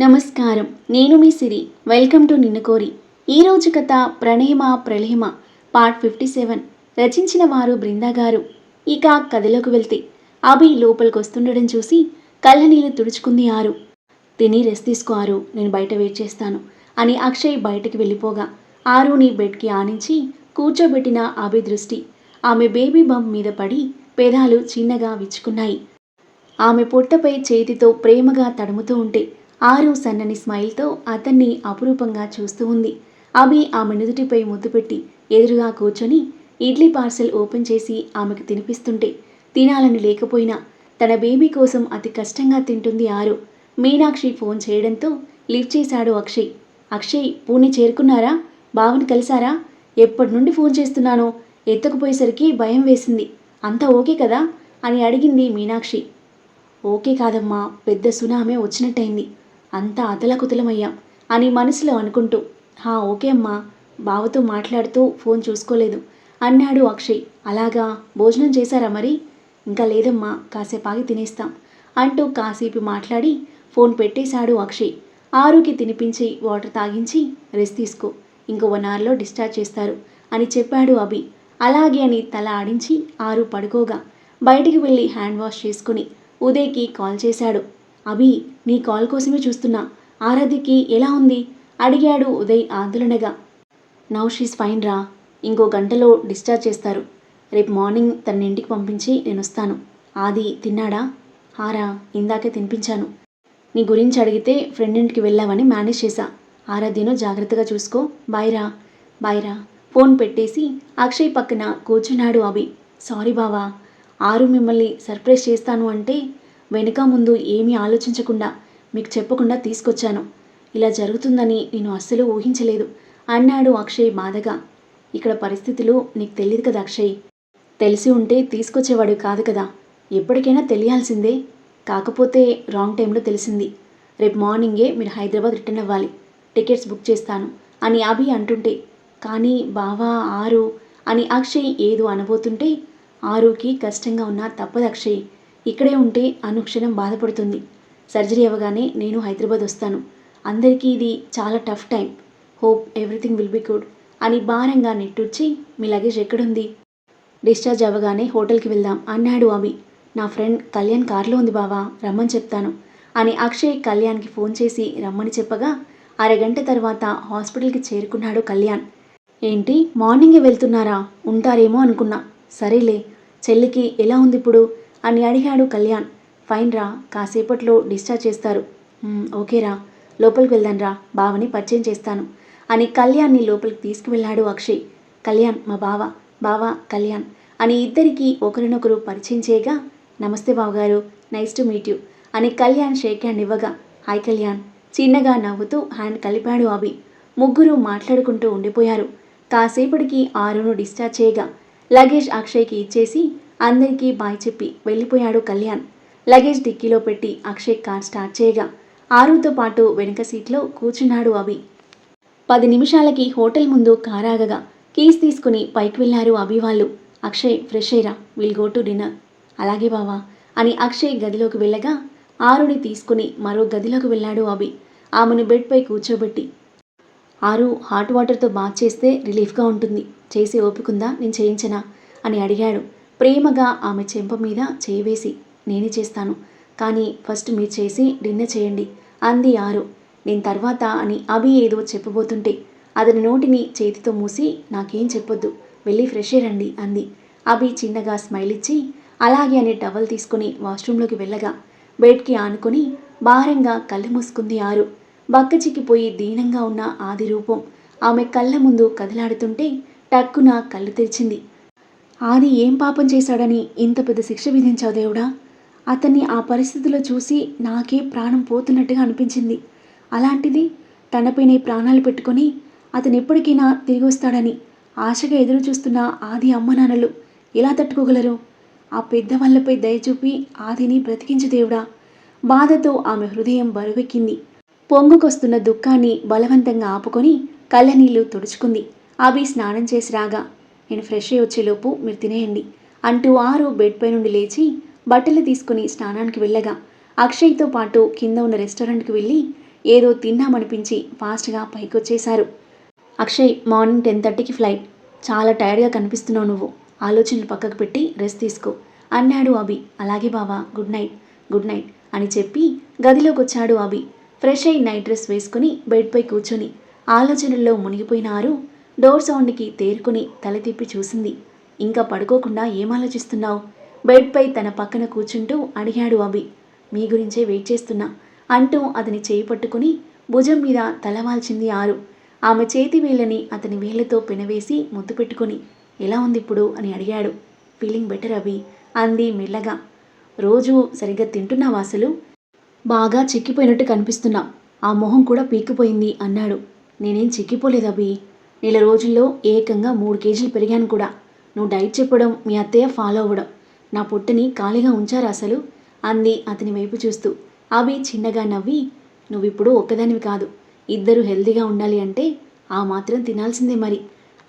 నమస్కారం. నేను మీ సిరి. Welcome to నిన్ను కోరి ఈరోజు కథ ప్రణేమ ప్రళయమ? Part fifty seven. రచించిన వారు బృందా గారు ఇక కథలోకి వెళ్తే అభి లోపలికి వస్తుండడం చూసి కళ్ళ నీళ్ళు తుడుచుకుంది ఆరు. తిని రెస్ట్ తీసుకో ఆరు. నేను బయట వెయిట్ చేస్తాను అని అక్షయ్ బయటికి వెళ్ళిపోగా ఆరుని బెడ్కి ఆనించి కూర్చోబెట్టిన అభి దృష్టి. ఆమె బేబీ బమ్ మీద పడి పెదాలు చిన్నగా విచ్చుకున్నాయి. ఆమె పొట్టపై చేతితో ప్రేమగా తడుముతూ ఉంటే ఆరు సన్నని స్మైల్తో అతన్ని అపురూపంగా చూస్తూ ఉంది. అభి ఆమె నుదుటిపై ముద్దు పెట్టి ఎదురుగా కూర్చొని ఇడ్లీ పార్సెల్ ఓపెన్ చేసి ఆమెకు తినిపిస్తుంటే తినాలని లేకపోయినా తన బేబీ కోసం అతి కష్టంగా తింటుంది ఆరు. మీనాక్షి ఫోన్ చేయడంతో లిఫ్ట్ చేశాడు అక్షయ్. అక్షయ్ పూణె చేరుకున్నారా? బావని కలిశారా? ఎప్పటి నుండి ఫోన్ చేస్తున్నానో? ఎత్తకపోయేసరికి భయం వేసింది. అంతా ఓకే కదా? అని అడిగింది మీనాక్షి. ఓకే కాదమ్మా పెద్ద సునామే వచ్చినట్టయింది. అంతా అతలకుతలమయ్యాం అని మనసులో అనుకుంటూ హా ఓకే అమ్మా. బావతో మాట్లాడుతూ ఫోన్ చూసుకోలేదు. అన్నాడు అక్షయ్. అలాగా? భోజనం చేశారా మరి? ఇంకా లేదమ్మా. కాసేపు ఆగి తినేస్తాం. అంటూ కాసేపు మాట్లాడి ఫోన్ పెట్టేశాడు అక్షయ్. ఆరుకి తినిపించి వాటర్ తాగించి రెస్ట్ తీసుకో. ఇంకో వన్ అవర్లో డిశ్చార్జ్ చేస్తారు అని చెప్పాడు అభి. అలాగే అని తల ఆడించి ఆరు పడుకోగా బయటికి వెళ్ళి హ్యాండ్ వాష్ చేసుకుని ఉదయ్కి కాల్ చేశాడు. అభి నీ కాల్ కోసమే చూస్తున్నా. ఆరాధ్యకి ఎలా ఉంది? అడిగాడు ఉదయ్ ఆందోళనగా. నౌ షీస్ ఫైన్ రా. ఇంకో గంటలో డిశ్చార్జ్ చేస్తారు. రేపు మార్నింగ్ తన ఇంటికి పంపించి నేను వస్తాను ఆది తిన్నాడా? ఆరా ఇందాకే తినిపించాను. నీ గురించి అడిగితే ఫ్రెండ్ ఇంటికి వెళ్ళావని మేనేజ్ చేశా. ఆరాధ్యను జాగ్రత్తగా చూసుకో. బాయ్రా బాయ్రా ఫోన్ పెట్టేసి అక్షయ్ పక్కన కూర్చున్నాడు అభి. సారీ బావా. ఆరు మిమ్మల్ని సర్ప్రైజ్ చేస్తాను అంటే వెనుక ముందు ఏమీ ఆలోచించకుండా మీకు చెప్పకుండా తీసుకొచ్చాను. ఇలా జరుగుతుందని నేను అస్సలు ఊహించలేదు అన్నాడు అక్షయ్ బాధగా. ఇక్కడ పరిస్థితులు నీకు తెలియదు కదా అక్షయ్. తెలిసి ఉంటే తీసుకొచ్చేవాడు కాదు కదా. ఎప్పటికైనా తెలియాల్సిందే. కాకపోతే రాంగ్ టైంలో తెలిసింది. రేపు మార్నింగే మీరు హైదరాబాద్ రిటర్న్ అవ్వాలి. టికెట్స్ బుక్ చేస్తాను అని అభి అంటుంటే. కానీ బావా ఆరు అని అక్షయ్ ఏదో అనబోతుంటే ఆరుకి కష్టంగా ఉన్నా తప్పదు అక్షయ్. ఇక్కడే ఉంటే అనుక్షణం బాధపడుతుంది. సర్జరీ అవ్వగానే నేను హైదరాబాద్ వస్తాను. అందరికీ ఇది చాలా tough time hope everything will be good అని భారంగా నెట్టూర్చి మీ లగేజ్ ఎక్కడుంది? డిశ్చార్జ్ అవ్వగానే హోటల్కి వెళ్దాం అన్నాడు అభి. నా ఫ్రెండ్ కళ్యాణ్ కార్లో ఉంది బావా రమ్మని చెప్తాను అని అక్షయ్ కళ్యాణ్కి ఫోన్ చేసి రమ్మని చెప్పగా అరగంట తర్వాత హాస్పిటల్కి చేరుకున్నాడు కళ్యాణ్. ఏంటి మార్నింగే వెళ్తున్నారా? ఉంటారేమో అనుకున్నా. సరేలే చెల్లికి ఎలా ఉంది ఇప్పుడు? అని అడిగాడు కళ్యాణ్. ఫైన్ రా కాసేపట్లో డిశ్చార్జ్ చేస్తారు. ఓకేరా లోపలికి వెళ్దాం రా బావని పరిచయం చేస్తాను. అని కళ్యాణ్ని లోపలికి తీసుకువెళ్ళాడు అక్షయ్. కళ్యాణ్ మా బావ బావ కళ్యాణ్ అని ఇద్దరికీ ఒకరినొకరు పరిచయం చేయగా నమస్తే బావగారు నైస్ టు మీట్ యూ అని కళ్యాణ్ షేక్ హ్యాండ్ ఇవ్వగా హాయ్ కళ్యాణ్ చిన్నగా నవ్వుతూ హ్యాండ్ కలిపాడు అభి. ముగ్గురు మాట్లాడుకుంటూ ఉండిపోయారు. కాసేపటికి ఆరును డిశ్చార్జ్ చేయగా లగేజ్ అక్షయ్కి ఇచ్చేసి అందరికీ బాయ్ చెప్పి వెళ్ళిపోయాడు కళ్యాణ్. లగేజ్ డిక్కీలో పెట్టి అక్షయ్ కార్ స్టార్ట్ చేయగా ఆరుతో పాటు వెనుక సీట్లో కూర్చున్నాడు అభి. పది నిమిషాలకి హోటల్ ముందు కారాగగా కీస్ తీసుకుని పైకి వెళ్ళారు అభి వాళ్ళు. అక్షయ్ ఫ్రెష్ అయ్యరా విల్ గో టు డిన్నర్. అలాగే బావా అని అక్షయ్ గదిలోకి వెళ్ళగా ఆరుని తీసుకుని మరో గదిలోకి వెళ్ళాడు అభి. ఆమెను బెడ్పై కూర్చోబెట్టి ఆరు హాట్ వాటర్తో బాత్ చేస్తే రిలీఫ్గా ఉంటుంది. చేసి ఓపికందా? నేను చేయించనా? అని అడిగాడు. ప్రేమగా ఆమె చెంప మీద చేయివేసి నేనే చేస్తాను. కానీ ఫస్ట్ మీరు చేసి డిన్నర్ చేయండి అంది ఆరు. నేను తర్వాత అని అభి ఏదో చెప్పబోతుంటే అతని నోటిని చేతితో మూసి నాకేం చెప్పొద్దు. వెళ్ళి ఫ్రెష్ రండి అంది. అభి చిన్నగా స్మైల్ ఇచ్చి అలాగే అని టవల్ తీసుకుని వాష్రూమ్లోకి వెళ్ళగా బెడ్కి ఆనుకొని భారంగా కళ్ళు మూసుకుంది ఆరు. బక్కచిక్కిపోయి దీనంగా ఉన్న ఆది రూపం ఆమె కళ్ళ ముందు కదలాడుతుంటే టక్కున కళ్ళు తెరిచింది. ఆది ఏం పాపం చేశాడని ఇంత పెద్ద శిక్ష విధించావు దేవుడా? అతన్ని ఆ పరిస్థితిలో చూసి నాకే ప్రాణం పోతున్నట్టుగా అనిపించింది. అలాంటిది తనపైనే ప్రాణాలు పెట్టుకొని అతను ఎప్పటికైనా తిరిగి వస్తాడని ఆశగా ఎదురు చూస్తున్న ఆది అమ్మ నాన్నలు ఎలా తట్టుకోగలరు? ఆ పెద్దవాళ్ళపై దయచూపి ఆదిని బ్రతికించు దేవుడా. బాధతో ఆమె హృదయం బరువెక్కింది. పొంగుకొస్తున్న దుఃఖాన్ని బలవంతంగా ఆపుకొని కళ్ళనీళ్ళు తుడుచుకుంది. అవి స్నానం చేసి రాగా నేను ఫ్రెష్ అయ్యి వచ్చేలోపు మీరు తినేయండి అంటూ ఆరు బెడ్ పై నుండి లేచి బట్టలు తీసుకుని స్నానానికి వెళ్ళగా అక్షయ్తో పాటు కింద ఉన్న రెస్టారెంట్కి వెళ్ళి ఏదో తిన్నామనిపించి ఫాస్ట్గా పైకొచ్చేశారు అక్షయ్ మార్నింగ్ టెన్ థర్టీకి ఫ్లైట్ చాలా టైర్డ్గా కనిపిస్తున్నావు నువ్వు. ఆలోచనలు పక్కకు పెట్టి రెస్ట్ తీసుకో. అన్నాడు అభి. అలాగే బావా గుడ్ నైట్ గుడ్ నైట్ అని చెప్పి గదిలోకి వచ్చాడు అభి. ఫ్రెష్ అయి నైట్ డ్రెస్ వేసుకుని బెడ్పై కూర్చొని ఆలోచనల్లో మునిగిపోయినారు డోర్ సౌండ్కి తేరుకుని తల తిప్పి చూసింది. ఇంకా పడుకోకుండా ఏమాలోచిస్తున్నావు? బెడ్పై తన పక్కన కూర్చుంటూ అడిగాడు అభి. మీ గురించే వెయిట్ చేస్తున్నా అంటూ అతని చేయి పట్టుకుని భుజం మీద తలవాల్చింది ఆరు. ఆమె చేతి వేళ్ళని అతని వేళ్ళతో పెనవేసి ముద్దు పెట్టుకొని ఎలా ఉంది ఇప్పుడు? అని అడిగాడు. ఫీలింగ్ బెటర్ అభి అంది మెల్లగా. రోజు సరిగ్గా తింటున్నావా అసలు? బాగా చిక్కిపోయినట్టు కనిపిస్తున్నా. ఆ మొహం కూడా పీకిపోయింది అన్నాడు. నేనేం చిక్కిపోలేదు అభి. నెల రోజుల్లో ఏకంగా మూడు కేజీలు పెరిగాను కూడా. నువ్వు డైట్ చెప్పడం మీ అత్తయ్య ఫాలో అవ్వడం. నా పొట్టని ఖాళీగా ఉంచారు అసలు? అంది అతని వైపు చూస్తూ. అవి చిన్నగా నవ్వి నువ్విప్పుడు ఒక్కదానివి కాదు. ఇద్దరు హెల్దీగా ఉండాలి అంటే ఆ మాత్రం తినాల్సిందే మరి.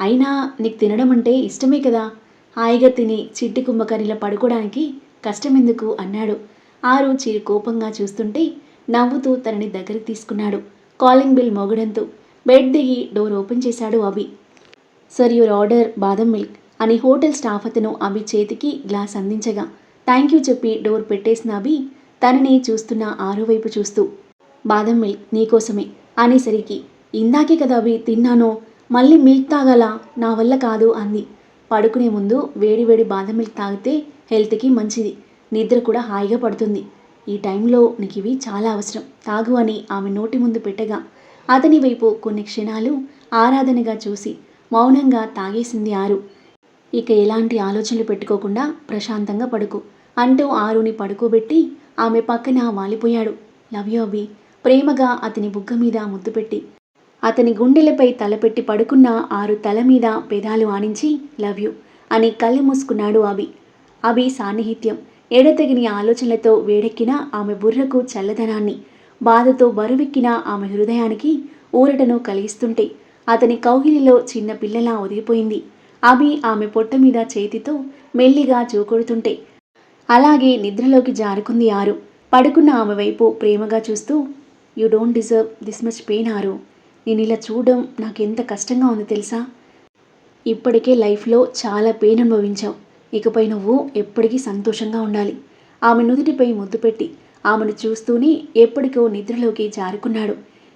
అయినా నీకు తినడం అంటే ఇష్టమే కదా? హాయిగా తిని చిట్టి కుంభకరిలా పడుకోవడానికి కష్టమెందుకు అన్నాడు. ఆరు చిరు కోపంగా చూస్తుంటే నవ్వుతూ తనని దగ్గరికి తీసుకున్నాడు. కాలింగ్ బిల్ మోగడంతో బెడ్ దిగి డోర్ ఓపెన్ చేశాడు Abhi. Sir your order badam milk అని హోటల్ స్టాఫ్ అతను అభి చేతికి గ్లాస్ అందించగా థ్యాంక్ యూ చెప్పి డోర్ పెట్టేసిన అభి తనని చూస్తున్న ఆరో వైపు చూస్తూ బాదం మిల్క్ నీకోసమే అనేసరికి ఇందాకే కదా అభి తిన్నానో మళ్ళీ మిల్క్ తాగాలా? నా వల్ల కాదు అంది. పడుకునే ముందు వేడి వేడి బాదం మిల్క్ తాగితే హెల్త్కి మంచిది. నిద్ర కూడా హాయిగా పడుతుంది. ఈ టైంలో నీకు ఇవి చాలా అవసరం. తాగు అని ఆమె నోటి ముందు పెట్టగా అతని వైపు కొన్ని క్షణాలు ఆరాధనగా చూసి మౌనంగా తాగేసింది ఆరు. ఇక ఎలాంటి ఆలోచనలు పెట్టుకోకుండా ప్రశాంతంగా పడుకు అంటూ ఆరుని పడుకోబెట్టి ఆమె పక్కన వాలిపోయాడు. Love you Abhi. ప్రేమగా అతని బుగ్గ మీద ముద్దు పెట్టి. అతని గుండెలపై తలపెట్టి పడుకున్న ఆరు తల మీద పెదాలు ఆణించి లవ్ యూ అని కళ్ళు మూసుకున్నాడు అభి. అభి సాన్నిహిత్యం ఎడతెగిని ఆలోచనలతో వేడెక్కిన ఆమె బుర్రకు చల్లదనాన్ని బాధతో బరువెక్కిన ఆమె హృదయానికి ఊరటను కలిగిస్తుంటే అతని కౌగిలిలో చిన్న పిల్లలా ఒదిగిపోయింది. అభి ఆమె పొట్ట మీద చేతితో మెల్లిగా చూకొడుతుంటే అలాగే నిద్రలోకి జారుకుంది ఆరు. పడుకున్న ఆమె వైపు ప్రేమగా చూస్తూ you don't deserve this much pain Aaru. నేను ఇలా చూడడం నాకు ఎంత కష్టంగా ఉంది తెలుసా? ఇప్పటికే లైఫ్లో చాలా పెయిన్ అనుభవించావు. ఇకపై నువ్వు ఎప్పటికీ సంతోషంగా ఉండాలి. ఆమె నుదుటిపై ముద్దు పెట్టి ఆమెను చూస్తూనే ఎప్పటికో నిద్రలోకి జారుకున్నాడు.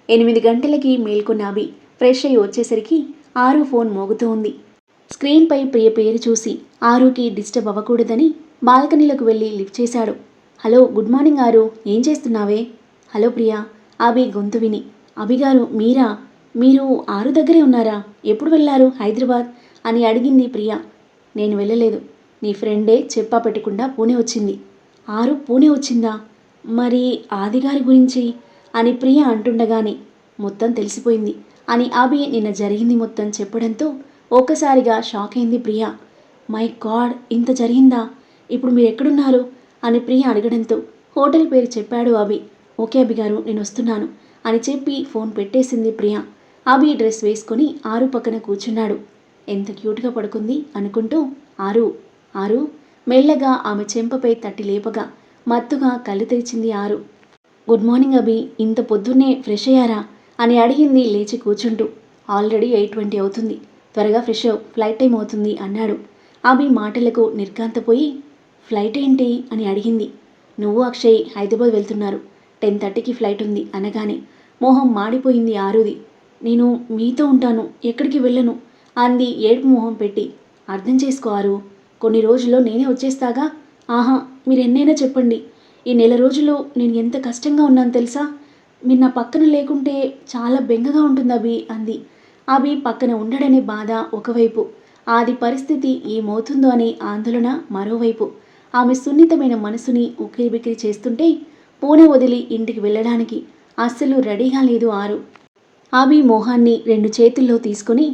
ఎనిమిది గంటలకి మేల్కొన్న అభి ఫ్రెష్ అయి వచ్చేసరికి ఆరు ఫోన్ మోగుతూ ఉంది. స్క్రీన్పై ప్రియ పేరు చూసి ఆరుకి డిస్టర్బ్ అవ్వకూడదని బాల్కనీలోకి వెళ్ళి లిఫ్ట్ చేశాడు. హలో గుడ్ మార్నింగ్ ఆరు. ఏం చేస్తున్నావే? హలో ప్రియా. అభి గొంతు విని అభిగారు మీరా? మీరు ఆరు దగ్గరే ఉన్నారా? ఎప్పుడు వెళ్ళారు హైదరాబాద్? అని అడిగింది ప్రియా. నేను వెళ్ళలేదు. నీ ఫ్రెండే చెప్పా పెట్టకుండా పూణే వచ్చింది. ఆరు పూణే వచ్చిందా? మరి ఆదిగారి గురించి? అని ప్రియ అంటుండగానే మొత్తం తెలిసిపోయింది అని అభి నిన్న జరిగింది మొత్తం చెప్పడంతో ఒక్కసారిగా షాక్ అయింది ప్రియ. మై గాడ్ ఇంత జరిగిందా? ఇప్పుడు మీరు ఎక్కడున్నారు? అని ప్రియ అడగడంతో హోటల్ పేరు చెప్పాడు అభి. ఓకే అభి గారు నేను వస్తున్నాను అని చెప్పి ఫోన్ పెట్టేసింది ప్రియ. అభి డ్రెస్ వేసుకొని ఆరు పక్కన కూర్చున్నాడు. ఎంత క్యూట్గా పడుకుంది అనుకుంటూ ఆరు ఆరు మెల్లగా ఆమె చెంపపై తట్టి లేపగా మత్తుగా కళ్ళు తెరిచింది ఆరు. గుడ్ మార్నింగ్ అభి ఇంత పొద్దున్నే ఫ్రెష్ అయ్యారా? అని అడిగింది లేచి కూర్చుంటూ. ఆల్రెడీ ఎయిట్ ట్వంటీ అవుతుంది. త్వరగా ఫ్రెష్ అవ్ ఫ్లైట్ టైం అవుతుంది అన్నాడు. అభి మాటలకు నిర్గాంతపోయి ఫ్లైట్ ఏంటి? అని అడిగింది. నువ్వు అక్షయ్ హైదరాబాద్ వెళ్తున్నారు. టెన్ థర్టీకి ఫ్లైట్ ఉంది అనగానే మోహం మాడిపోయింది ఆరుది. నేను మీతో ఉంటాను ఎక్కడికి వెళ్ళను అంది ఏడుపు మొహం పెట్టి. అర్థం చేసుకోరు కొన్ని రోజుల్లో నేనే వచ్చేస్తాగా? ఆహా మీరు ఎన్నైనా చెప్పండి. ఈ నెల రోజులు నేను ఎంత కష్టంగా ఉన్నాను తెలుసా? మీరు నా పక్కన లేకుంటే చాలా బెంగగా ఉంటుంది అభి అంది. అభి పక్కన ఉండడనే బాధ ఒకవైపు. ఆది పరిస్థితి ఏమవుతుందో అనే ఆందోళన మరోవైపు. ఆమె సున్నితమైన మనసుని ఉక్కిరిబిక్కిరి చేస్తుంటే పూణె వదిలి ఇంటికి వెళ్ళడానికి అస్సలు రెడీగా లేదు ఆరు. ఆమె మోహాన్ని రెండు చేతుల్లో తీసుకొని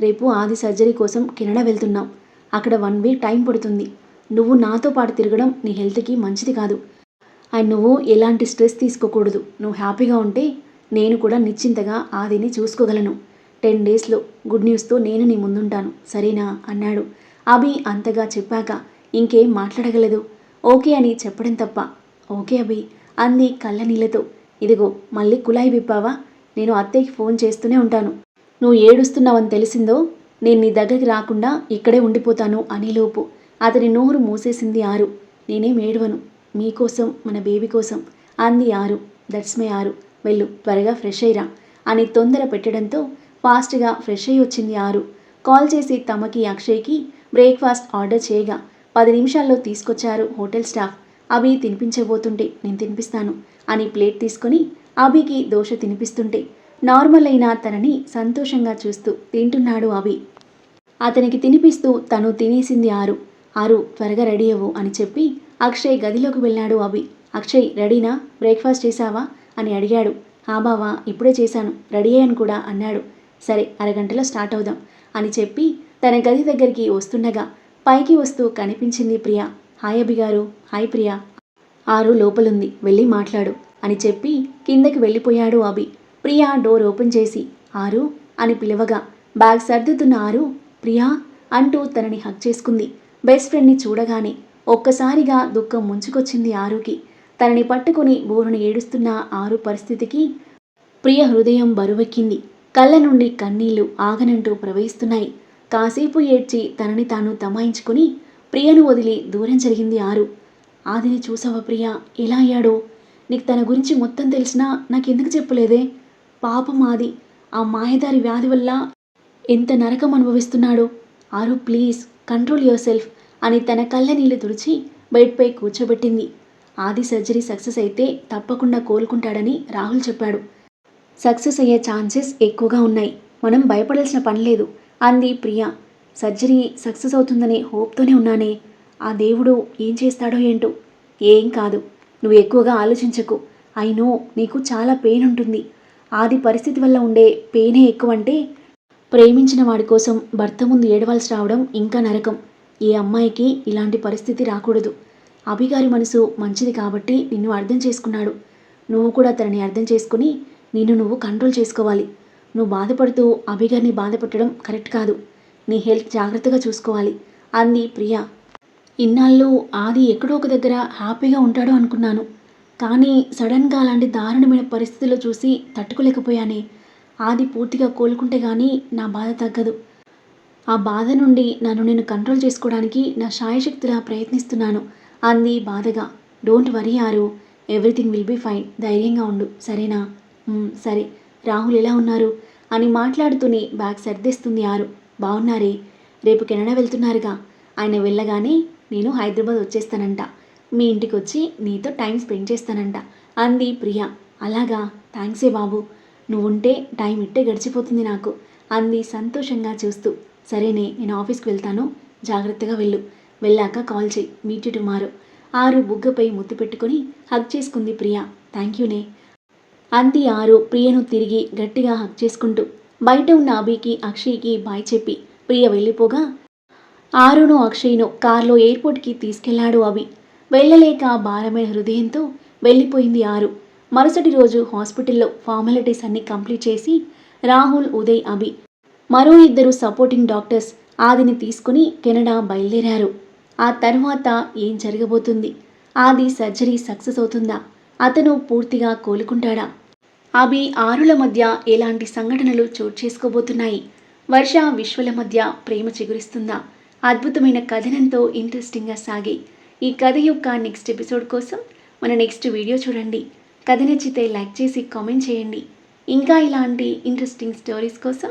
రేపు ఆది సర్జరీ కోసం కెనడా వెళ్తున్నాం. అక్కడ వన్ వీక్ టైం పడుతుంది. నువ్వు నాతో పాటు తిరగడం నీ హెల్త్కి మంచిది కాదు. అండ్ నువ్వు ఎలాంటి స్ట్రెస్ తీసుకోకూడదు. నువ్వు హ్యాపీగా ఉంటే నేను కూడా నిశ్చింతగా ఆదిని చూసుకోగలను. టెన్ డేస్లో గుడ్ న్యూస్తో నేను నీ ముందుంటాను. సరేనా? అన్నాడు. అభి అంతగా చెప్పాక ఇంకేం మాట్లాడగలదు. ఓకే అని చెప్పడం తప్ప. ఓకే అభి అంది కళ్ళ నీళ్ళతో. ఇదిగో మళ్ళీ కులాయి విప్పావా? నేను అత్తయ్యకి ఫోన్ చేస్తూనే ఉంటాను. నువ్వు ఏడుస్తున్నావని తెలిసిందో నేను నీ దగ్గరికి రాకుండా ఇక్కడే ఉండిపోతాను అనేలోపు అతని నోరు మూసేసింది ఆరు. నేనేం ఏడవను మీకోసం మన బేబీ కోసం. అంది ఆరు. దట్స్ మై ఆరు. వెళ్ళు త్వరగా ఫ్రెష్ అయ్యిరా అని తొందర పెట్టడంతో ఫాస్ట్గా ఫ్రెష్ అయ్యి వచ్చింది ఆరు. కాల్ చేసి తమకి అక్షయ్కి బ్రేక్ఫాస్ట్ ఆర్డర్ చేయగా పది నిమిషాల్లో తీసుకొచ్చారు హోటల్ స్టాఫ్. అభి తినిపించబోతుంటే నేను తినిపిస్తాను అని ప్లేట్ తీసుకొని అభికి దోశ తినిపిస్తుంటే నార్మల్ అయిన తనని సంతోషంగా చూస్తూ తింటున్నాడు అభి. అతనికి తినిపిస్తూ తను తినేసింది ఆరు. ఆరు త్వరగా రెడీ అవ్వు అని చెప్పి అక్షయ్ గదిలోకి వెళ్ళాడు అభి. అక్షయ్ రెడీనా? బ్రేక్ఫాస్ట్ చేశావా? అని అడిగాడు. ఆ బావా ఇప్పుడే చేశాను. రెడీ అయ్యాను కూడా అన్నాడు. సరే అరగంటలో స్టార్ట్ అవుదాం అని చెప్పి తన గది దగ్గరికి వస్తుండగా పైకి వస్తూ కనిపించింది ప్రియా. హాయ్ అభి గారు. హాయ్ ప్రియా. ఆరు లోపలుంది. వెళ్ళి మాట్లాడు అని చెప్పి కిందకి వెళ్ళిపోయాడు అభి. ప్రియా డోర్ ఓపెన్ చేసి ఆరు అని పిలవగా బ్యాగ్ సర్దుతున్న ఆరు ప్రియా అంటూ తనని హక్ చేసుకుంది. బెస్ట్ ఫ్రెండ్ని చూడగానే ఒక్కసారిగా దుఃఖం ముంచుకొచ్చింది ఆరుకి. తనని పట్టుకుని బోరును ఏడుస్తున్న ఆరు పరిస్థితికి ప్రియ హృదయం బరువెక్కింది. కళ్ళ నుండి కన్నీళ్ళు ఆగనంటూ ప్రవహిస్తున్నాయి. కాసేపు ఏడ్చి తనని తాను తమాయించుకుని ప్రియను వదిలి దూరం జరిగింది ఆరు. ఆదిని చూసావా ప్రియ? ఎలా అయ్యాడో? నీకు తన గురించి మొత్తం తెలిసినా నాకెందుకు చెప్పలేదే? పాపం ఆది ఆ మాయదారి వ్యాధి వల్ల ఎంత నరకం అనుభవిస్తున్నాడో? ఆరు ప్లీజ్ కంట్రోల్ యువర్ సెల్ఫ్. అని తన కళ్ళ నీళ్ళు తుడిచి బెడ్పై కూర్చోబెట్టింది. ఆది సర్జరీ సక్సెస్ అయితే తప్పకుండా కోలుకుంటాడని రాహుల్ చెప్పాడు. సక్సెస్ అయ్యే ఛాన్సెస్ ఎక్కువగా ఉన్నాయి. మనం భయపడాల్సిన పని లేదు. అంది ప్రియా. సర్జరీ సక్సెస్ అవుతుందనే హోప్తోనే ఉన్నానే. ఆ దేవుడు ఏం చేస్తాడో ఏంటో? ఏం కాదు. నువ్వు ఎక్కువగా ఆలోచించకు. అయినో నీకు చాలా పెయిన్ ఉంటుంది. ఆది పరిస్థితి వల్ల ఉండే పెయినే ఎక్కువ అంటే ప్రేమించిన వాడి కోసం భర్త ముందు ఏడవలసి రావడం ఇంకా నరకం. ఏ అమ్మాయికి ఇలాంటి పరిస్థితి రాకూడదు. అభిగారి మనసు మంచిది కాబట్టి నిన్ను అర్థం చేసుకున్నాడు. నువ్వు కూడా తనని అర్థం చేసుకుని నిన్ను నువ్వు కంట్రోల్ చేసుకోవాలి. నువ్వు బాధపడుతూ అభిగారిని బాధపెట్టడం కరెక్ట్ కాదు. నీ హెల్త్ జాగ్రత్తగా చూసుకోవాలి. అంది ప్రియా. ఇన్నాళ్ళు ఆది ఎక్కడో ఒక దగ్గర హ్యాపీగా ఉంటాడో అనుకున్నాను. కానీ సడన్గా అలాంటి దారుణమైన పరిస్థితుల్లో చూసి తట్టుకోలేకపోయానే. ఆది పూర్తిగా కోలుకుంటే కానీ నా బాధ తగ్గదు. ఆ బాధ నుండి నన్ను నేను కంట్రోల్ చేసుకోవడానికి నా శాయశక్తిలా ప్రయత్నిస్తున్నాను. అంది బాధగా. Don't worry Aru everything will be fine ధైర్యంగా ఉండు. సరేనా? సరే. రాహుల్ ఎలా ఉన్నారు? అని మాట్లాడుతూనే బ్యాగ్ సర్దేస్తుంది ఆరు. బాగున్నారే రేపు కెనడా వెళ్తున్నారుగా. ఆయన వెళ్ళగానే నేను హైదరాబాద్ వచ్చేస్తానంట. మీ ఇంటికి వచ్చి నీతో టైం స్పెండ్ చేస్తానంట. అంది ప్రియా. అలాగా? థ్యాంక్సే బాబు. నువ్వుంటే టైం ఇట్టే గడిచిపోతుంది నాకు. అంది సంతోషంగా చూస్తూ. సరేనే నేను ఆఫీస్కి వెళ్తాను. జాగ్రత్తగా వెళ్ళు. వెళ్ళాక కాల్ చేయి. Meet tomorrow. ఆరు బుగ్గపై ముద్దు పెట్టుకుని హగ్ చేసుకుంది ప్రియా. థ్యాంక్ యూనే అంది ఆరు ప్రియను తిరిగి గట్టిగా హక్ చేసుకుంటూ. బయట ఉన్న అభికి అక్షయ్కి బాయ్ చెప్పి ప్రియ వెళ్ళిపోగా ఆరును అక్షయ్ను కార్లో ఎయిర్పోర్ట్కి తీసుకెళ్ళాడు అభి. వెళ్ళలేక భారమైన హృదయంతో వెళ్ళిపోయింది ఆరు. మరుసటి రోజు హాస్పిటల్లో ఫార్మాలిటీస్ అన్ని కంప్లీట్ చేసి రాహుల్ ఉదయ్ అభి మరో ఇద్దరు సపోర్టింగ్ డాక్టర్స్ ఆదిని తీసుకుని కెనడా బయలుదేరారు. ఆ తర్వాత ఏం జరగబోతుంది? ఆది సర్జరీ సక్సెస్ అవుతుందా? అతను పూర్తిగా కోలుకుంటాడా? అభి ఆరుల మధ్య ఎలాంటి సంఘటనలు చోటు చేసుకోబోతున్నాయి? వర్ష విశ్వల మధ్య ప్రేమ చిగురిస్తుందా? అద్భుతమైన కథనంతో ఇంట్రెస్టింగ్గా సాగే ఈ కథ యొక్క నెక్స్ట్ ఎపిసోడ్ కోసం మన నెక్స్ట్ వీడియో చూడండి. కథ నచ్చితే లైక్ చేసి కామెంట్ చేయండి. ఇంకా ఇలాంటి ఇంట్రెస్టింగ్ స్టోరీస్ కోసం